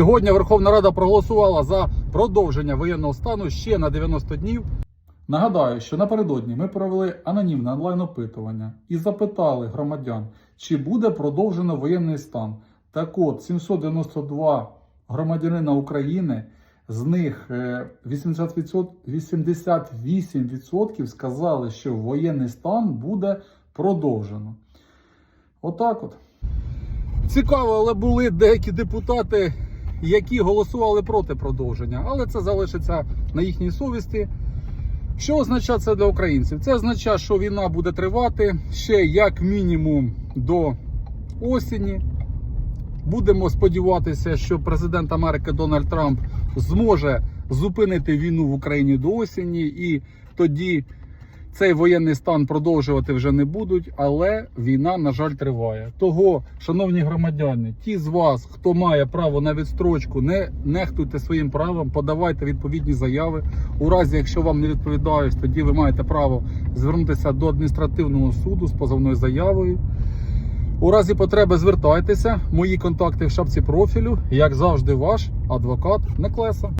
Сьогодні Верховна Рада проголосувала за продовження воєнного стану ще на 90 днів. Нагадаю, що напередодні ми провели анонімне онлайн-опитування і запитали громадян, чи буде продовжено воєнний стан. Так от, 792 громадянина України, з них е, 80%, 88% сказали, що воєнний стан буде продовжено. Отак от. Цікаво, але були деякі депутати, які голосували проти продовження, але це залишиться на їхній совісті. Що означає це для українців? Це означає, що війна буде тривати ще як мінімум до осені. Будемо сподіватися, що президент Америки Дональд Трамп зможе зупинити війну в Україні до осені, і тоді цей воєнний стан продовжувати вже не будуть. Але війна, на жаль, триває. Того, шановні громадяни, ті з вас, хто має право на відстрочку, не нехтуйте своїм правом, подавайте відповідні заяви. У разі, якщо вам не відповідають, тоді ви маєте право звернутися до адміністративного суду з позовною заявою. У разі потреби звертайтеся. Мої контакти в шапці профілю. Як завжди, ваш адвокат Неклеса.